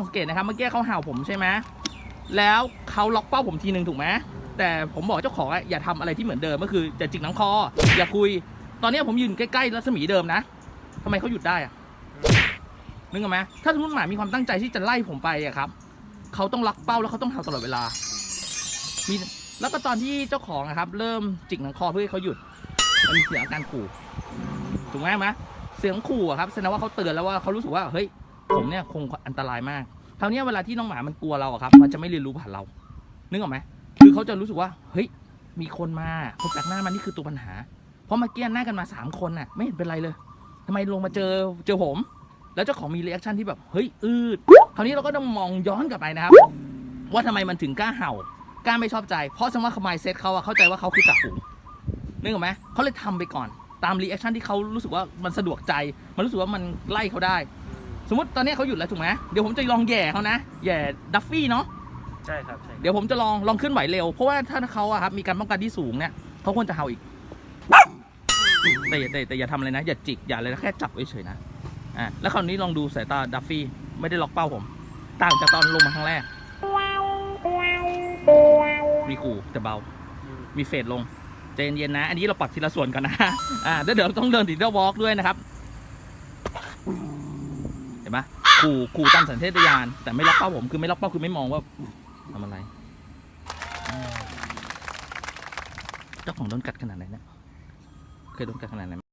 งสังเกตนะครับเมื่อกี้เขาเห่าผมใช่ไหมแล้วเขาล็อกเป้าผมทีหนึ่งถูกไหมแต่ผมบอกเจ้าของอะอย่าทำอะไรที่เหมือนเดิมก็คือจะจิกนังคอ อย่าคุย ตอนนี้ผมยืนใกล้ๆรัศมีเดิมนะทำไมเขาหยุดได้อะนึกออกไหมถ้าสมมติหมามีความตั้งใจที่จะไล่ผมไปอะครับเขาต้องล็อกเป้าแล้วเขาต้องเห่าตลอดเวลา มีแล้วก็ตอนที่เจ้าของอะครับ เริ่มจิกหนังคอเพื่อให้เขาหยุดมันมีเสียงการขู่ถูกไหมไหมเสียงขู่อะครับแสดงว่าเขาเตือนแล้วว่าเขารู้สึกว่าเฮ้ย ผมเนี่ยคงอันตรายมากคราวนี้เวลาที่น้องหมามันกลัวเราอะครับ มันจะไม่เรียนรู้ผ่านเรา นึกออกไหมคือเขาจะรู้สึกว่า เฮ้ย มีคนมาคนแปลกหน้ามันนี่คือตัวปัญหา เพราะเมื่อกี้หน้ากันมาสามคนน่ะ ไม่เห็นเป็นไรเลยทำไมลงมาเจอเจอผม แล้วเจ้าของมีรีแอคชั่นที่แบบ เฮ้ย อืด คราวนี้เราก็ต้องมองย้อนกลับไปนะครับ ว่าทำไมมันถึงกล้าเห่า กล้าไม่ชอบใจ เพราะสมมติว่าคมายเซตเขาอะเข้าใจว่าเขาคือจ่าฝูงนึกออกไหมเขาเลยทำไปก่อน ตามรีแอคชั่นที่เขารู้สึกว่ามันสะดวกใจ มันรู้สึกว่ามันไล่เขาได้ สมมติตอนนี้เขาหยุดแล้วถูกไหมเดี๋ยวผมจะลองแหย่เขานะแหย่ดัฟฟี่เนาะใช่ครับใช่เดี๋ยวผมจะลองลองเคลื่อนไหวเร็ว เพราะว่าถ้าเขาอะครับมีการป้องกันที่สูงเนี่ยเขาควรจะเห่าอีกแต่อย่าแต่แต่อย่าทำอะไรนะ อย่าจิกอย่าอะไรนะแค่จับเฉยๆนะอะแล้วคราวนี้ลองดูสายตาดัฟฟี่ไม่ได้ล็อกเป้าผม ต่างจากตอนลงมาครั้งแรก มีขู่แต่เบาอืมมีเฟดลงใจเย็นๆนะ อันนี้เราปรับทีละส่วนก่อนนะอ่าแล้วเดี๋ยวต้องเดินติดเดวอล์กด้วยนะครับเห็นปะขู่ขู่ตามสัญชาตญาณแต่ไม่ล็อกเป้าผมคือไม่ล็อกเป้าคือไม่มองว่าทำอะไรเจ้าของโดนกัดขนาดไหนเนี่ยเคยโดนกัดขนาดไหน